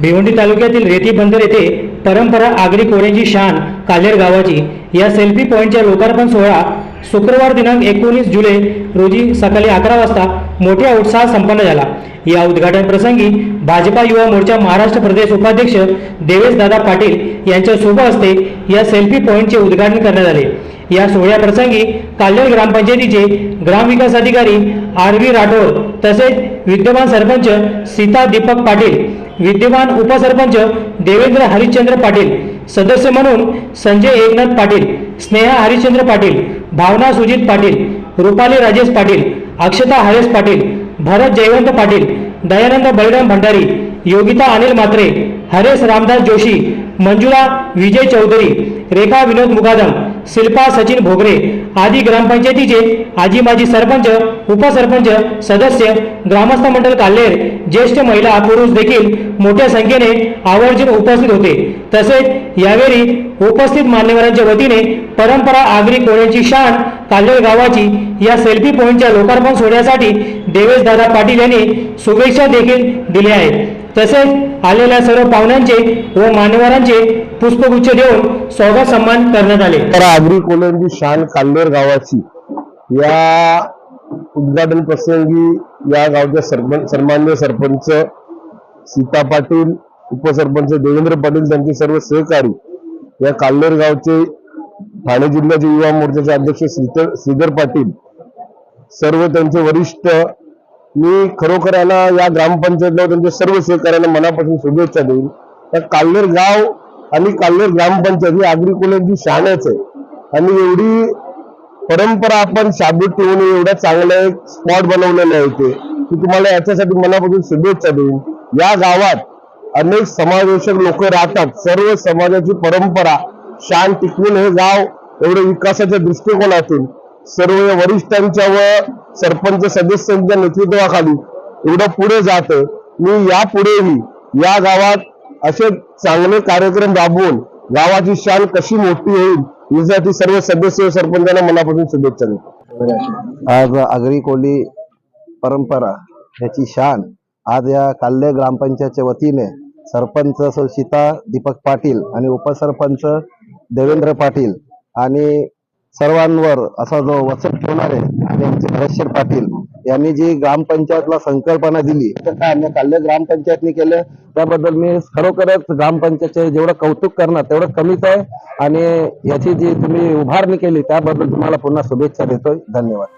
भिवंडी तालुक्यातील रेती बंदर येथे परंपरा आगरी कोऱ्यांची शान कालेर गावाची या सेल्फी पॉईंटच्या लोकार्पण सोहळा शुक्रवार दिनांक एकोणीस जुलै रोजी सकाळी अकरा वाजता मोठ्या उत्साहात संपन्न झाला. या उद्घाटन प्रसंगी भाजपा युवा मोर्चा महाराष्ट्र प्रदेश उपाध्यक्ष देवेश दादा पाटील यांच्या शुभ हस्ते या सेल्फी पॉईंटचे उद्घाटन करण्यात आले. या सोहळ्याप्रसंगी कालेर ग्रामपंचायतीचे ग्रामविकास अधिकारी आर व्ही राठोड तसेच विद्यमान सरपंच सीता दीपक पाटील विद्यमान उपसरपंच देवेंद्र हरिश्चंद्र पाटील सदस्य म्हणून संजय एकनाथ पाटील स्नेहा हरिश्चंद्र पाटील भावना सुजित पाटील रुपाली राजेश पाटील अक्षता हरेश पाटील भरत जयवंत पाटील दयानंद बळीराम भंडारी योगिता अनिल म्हात्रे हरेश रामदास जोशी मंजुळा विजय चौधरी रेखा विनोद मुकादम शिल्पा सचिन भोगरे आदी ग्रामपंचायतीचे आजी माजी सरपंच उपसरपंच सदस्य ग्रामस्थ मंडळ काल्हेर ज्येष्ठ महिला पुरुष देखील मोठ्या संख्येने आवर्जून उपस्थित होते. तसेच यावेळी उपस्थित मान्यवरांच्या वतीने परंपरा आगरी कोळ्यांची शान काल्हेर गावाची या सेल्फी पॉईंटच्या लोकार्पण सोहळ्यासाठी देवेश दादा पाटील यांनी शुभेच्छा देखील दिल्या आहेत. तसेच आलेल्या सर्व पाहुण्यांचे व मान्यवरांचे पुष्पगुच्छ देऊन स्वागत सन्मान करण्यात आले. तर आगरी कोल्यांची शान काल्लेर गावाची या उद्घाटन प्रसंगी या गावच्या सरपंच सन्मान्य सरपंच सीता पाटील उपसरपंच देवेंद्र पाटील त्यांचे सर्व सहकारी या काल्लेर गावचे ठाणे जिल्ह्याचे युवा मोर्चाचे अध्यक्ष श्रीधर पाटील सर्व त्यांचे वरिष्ठ मी खरोखरांना या ग्रामपंचायतला त्यांच्या सर्व सहकार्यांना मनापासून शुभेच्छा देईन. तर काल्लेर गाव आणि काल्लेर ग्रामपंचायत ही आगरी कोल्यांची शानच आहे. आणि एवढी परंपरा आपण शाबूत ठेवून एवढा चांगला एक स्पॉट बनवलेला आहे ते की तुम्हाला याच्यासाठी मनापासून शुभेच्छा देईन. या गावात अनेक समावेशक लोक राहतात. सर्व समाजाची परंपरा शान टिकवून हे गाव एवढे विकासाच्या दृष्टिकोनातून सर्व वरिष्ठांच्या व सरपंच सदस्यांच्या नेतृत्वाखाली एवढं पुढे जात मी यापुढेही या गावात असे चांगले कार्यक्रम राबवून गावाची शान कशी मोठी होईल यासाठी सर्व सदस्य व सरपंचांना मनापासून शुभेच्छा देतो. आज आगरी कोली परंपरा याची शान आज या काल्ले ग्रामपंचायतच्या वतीने सरपंच सौ सीता दीपक पाटील आणि उपसरपंच देवेंद्र पाटील आणि सर्वांवर असा जो वचक ठेवणारे आणि आमचे पाटील यांनी जी ग्रामपंचायतला संकल्पना दिली तर काय आम्ही काल्ले ग्रामपंचायतने केलं. त्याबद्दल मी खरोखरच ग्रामपंचायतचे जेवढं कौतुक करणार तेवढं कमीच आहे. आणि याची जी तुम्ही उभारणी केली त्याबद्दल तुम्हाला पुन्हा शुभेच्छा देतोय. धन्यवाद.